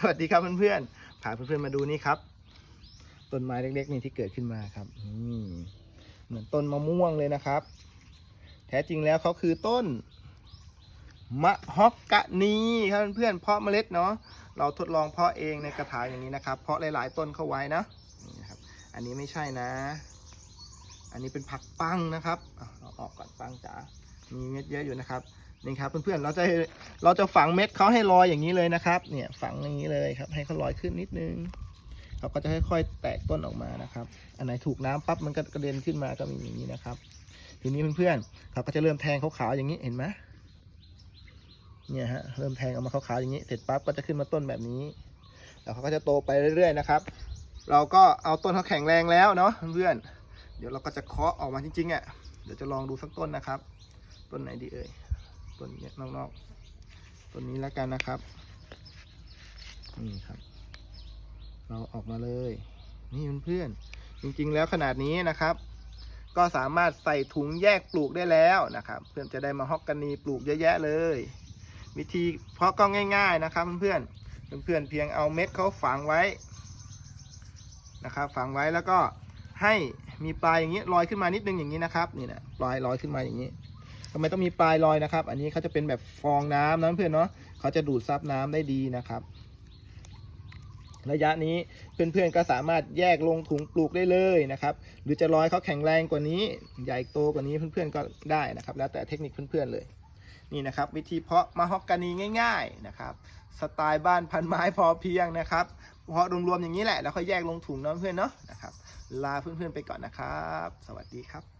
สวัสดีครับเพื่อนๆพาเพื่อนๆมาดูนี่ครับ ต้นไม้เล็กๆนี่ที่เกิดขึ้นมาครับนี่เหมือนต้นมะม่วงเลยนะครับ แท้จริงแล้วเขาคือต้น มะฮอกกะนีครับเพื่อนๆเพาะเมล็ดเนาะเราทดลองเพาะเองในกระถางอย่างนี้นะครับ เพาะหลายๆต้นเข้าไว้นะนี่นะครับ อันนี้ไม่ใช่นะ อันนี้เป็นผักปังนะครับเอาออกก่อนปังจ๋ามีเม็ดเยอะอยู่นะครับ นี่ครับเพื่อนๆเราจะเราจะฝังเม็ดเขาให้ลอยอย่างนี้เลยนะครับ เนี่ยฝังอย่างนี้เลยครับ ให้เขาลอยขึ้นนิดนึงเขาก็จะค่อยๆแตกต้นออกมานะครับ อันไหนถูกน้ำปั๊บมันก็กระเด็นขึ้นมาก็มีอย่างนี้นะครับ ทีนี้เพื่อนๆเขาก็จะเริ่มแทงขาวๆอย่างนี้เห็นไหมเนี่ยฮะเริ่มแทงออกมาขาวๆอย่างนี้เสร็จปั๊บก็จะขึ้นมาต้นแบบนี้ แล้วเขาก็จะโตไปเรื่อยๆนะครับ เราก็เอาต้นเขาแข็งแรงแล้วเนาะเพื่อนๆเดี๋ยวเราก็จะเคาะออกมาจริงๆอะเดี๋ยวจะลองดูสักต้นนะครับ ต้นไหนดีเอ่ย ต้นนี้นอกๆต้นนี้แล้วกันนะครับ นี่ครับ เราออกมาเลย นี่เพื่อนๆจริงๆ แล้วขนาดนี้นะครับ ก็สามารถใส่ถุงแยกปลูกได้แล้วนะครับ เพื่อนจะได้มาฮอกกานีปลูกเยอะแยะเลย วิธีเพาะก็ง่าย ๆนะครับ เพื่อนๆเพื่อนๆเพียงเอาเม็ดเขาฝังไว้นะครับฝังไว้แล้วก็ให้มีปลายอย่างนี้ลอยขึ้นมานิดนึงอย่างนี้นะครับนี่นะปลายลอยขึ้นมาอย่างนี้ ทำไมต้องมีปลายลอยนะครับ อันนี้เขาจะเป็นแบบฟองน้ำนะเพื่อนเนาะเขาจะดูดซับน้ำได้ดีนะครับ ระยะนี้เพื่อนๆก็สามารถแยกลงถุงปลูกได้เลยนะครับ หรือจะร้อยเขาแข็งแรงกว่านี้ ใหญ่โตกว่านี้เพื่อนๆก็ได้นะครับ แล้วแต่เทคนิคเพื่อนๆเลยนี่นะครับวิธีเพาะมะฮอกกานีง่าย ๆนะครับ สไตล์บ้านพันไม้พอเพียงนะครับเพาะรวมๆอย่างนี้แหละแล้วค่อยแยกลงถุงเนาะเพื่อนเนาะนะครับลาเพื่อนๆไปก่อนนะครับ สวัสดีครับ